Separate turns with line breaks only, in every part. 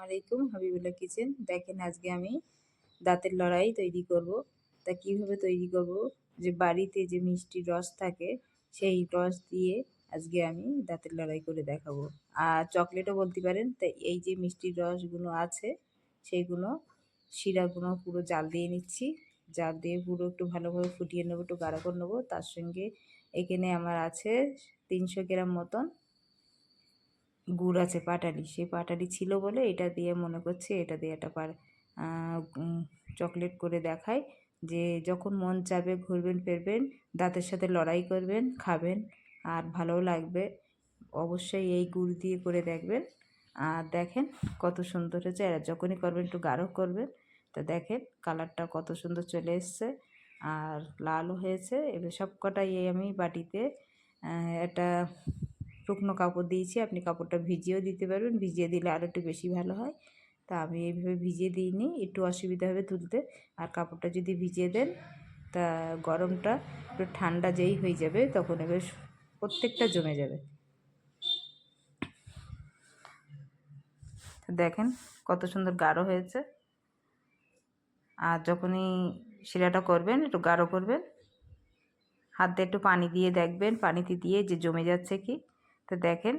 আলাইকুম, হাবিবুল্লাহ কিচেন। দেখেন আজকে আমি দাঁতের লড়াই তৈরি করব। তা কীভাবে তৈরি করব? যে বাড়িতে যে মিষ্টির রস থাকে, সেই রস দিয়ে আজকে আমি দাঁতের লড়াই করে দেখাবো। আর চকলেটও বলতে পারেন তাই এই যে মিষ্টির রসগুলো আছে সেইগুলো শিরাগুলো পুরো জাল দিয়ে নিচ্ছি। জাল দিয়ে পুরো একটু ভালোভাবে ফুটিয়ে নেব, একটু গাড়া করে নেব। তার সঙ্গে এখানে আমার আছে তিনশো গ্রাম মতন গুড় আছে পাটালি, সেই পাটালি ছিল বলে এটা দিয়ে মনে করছে এটা দিয়ে একটা পার চকলেট করে দেখায় যে যখন মন চাবে ঘুরবেন, ফিরবেন, দাঁতের সাথে লড়াই করবেন, খাবেন আর ভালোও লাগবে। অবশ্যই এই গুড় দিয়ে করে দেখবেন। আর দেখেন কত সুন্দর হয়েছে আর যখনই করবেন একটু গাঢ় করবেন। তা দেখেন কালারটা কত সুন্দর চলে এসছে আর লালও হয়েছে। এবার সব কটাই আমি বাটিতে একটা শুকনো কাপড় দিয়েছি, আপনি কাপড়টা ভিজিয়েও দিতে পারবেন, ভিজিয়ে দিলে আরও একটু বেশি ভালো হয়। তা আমি এইভাবে ভিজিয়ে দিইনি, একটু অসুবিধা হবে তুলতে। আর কাপড়টা যদি ভিজিয়ে দেন, তা গরমটা একটু ঠান্ডা যেই হয়ে যাবে, তখন এবার প্রত্যেকটা জমে যাবে। দেখেন কত সুন্দর গাঢ় হয়েছে। আর যখনই শিরাটা করবেন, একটু গাঢ় করবেন। হাত একটু পানি দিয়ে দেখবেন, পানিতে দিয়ে যে জমে যাচ্ছে কি। তো দেখেন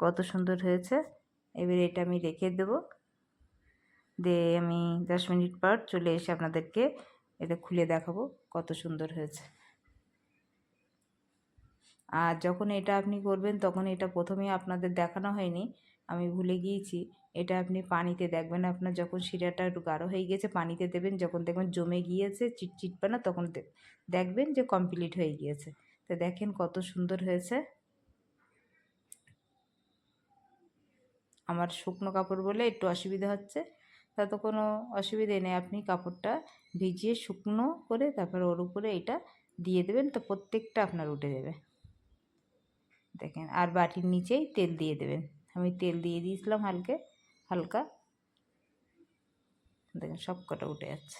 কত সুন্দর হয়েছে। এবার এটা আমি রেখে দেবো। দিয়ে আমি দশ মিনিট পর চলে এসে আপনাদেরকে এটা খুলে দেখাবো কত সুন্দর হয়েছে। আর যখন এটা আপনি করবেন তখন এটা প্রথমেই আপনাদের দেখানো হয়নি, আমি ভুলে গিয়েছি। এটা আপনি পানিতে দেখবেন, আপনার যখন শিরাটা একটু গাঢ় হয়ে গিয়েছে পানিতে দেবেন, যখন দেখবেন জমে গিয়েছে চিটচিটপানা তখন দেখবেন যে কমপ্লিট হয়ে গিয়েছে। তো দেখেন কত সুন্দর হয়েছে। আমার শুকনো কাপড় বলে একটু অসুবিধা হচ্ছে। তা তো কোনো অসুবিধে নেই। আপনি কাপড়টা ভিজিয়ে শুকনো করে তারপরে ওর উপরে এটা দিয়ে দেবেন। তো প্রত্যেকটা আপনার উঠে দেবে দেখেন, আর বাটির নিচেই তেল দিয়ে দেবেন। আমি তেল দিয়ে দিয়েছিলাম হালকে, হালকা। দেখেন সব কটা উঠে যাচ্ছে।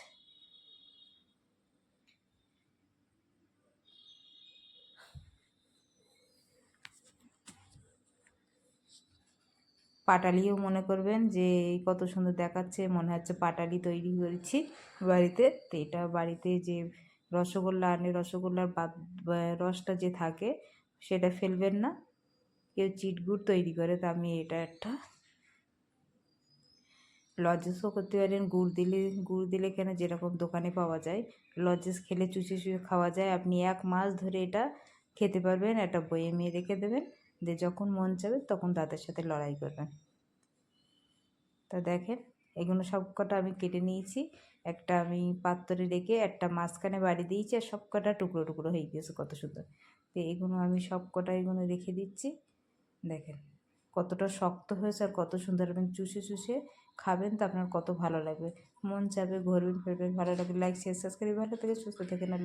পাটালিও মনে করবেন যে কত সুন্দর দেখাচ্ছে, মনে হচ্ছে পাটালি তৈরি করেছি বাড়িতে। তো এটা বাড়িতে যে রসগোল্লা আনে, রসগোল্লার বাদ রসটা যে থাকে, সেটা ফেলবেন না। কেউ চিটগুড় তৈরি করে, তো আমি এটা একটা লজেসও করতে পারেন, গুড় দিলে গুড় দিলে কেন যেরকম দোকানে পাওয়া যায়। লজেস খেলে চুষে চুষে খাওয়া যায়। আপনি এক মাস ধরে এটা খেতে পারবেন, একটা বয়ে রেখে দেবেন। দিয়ে যখন মন চাবে তখন তাদের সাথে লড়াই করবেন। তা দেখেন, এগুলো সব কটা আমি কেটে নিয়েছি। একটা আমি পাত্রে রেখে একটা মাঝখানে বাড়ি দিয়েছি আর সব কটা টুকরো টুকরো হয়ে গিয়েছে কত সুন্দর। তো এগুলো আমি সব কটা এগুলো রেখে দিচ্ছি। দেখেন, কতটা শক্ত হয়েছে আর কত সুন্দর এবং চুষে চুষে খাবেন তো আপনার কত ভালো লাগবে। মন চাবে ঘুরবেন, ফিরবেন, ভালো লাগবে লাইক শেয়ার সাবস্ক্রাইব ভালো থেকে সুস্থ থেকে না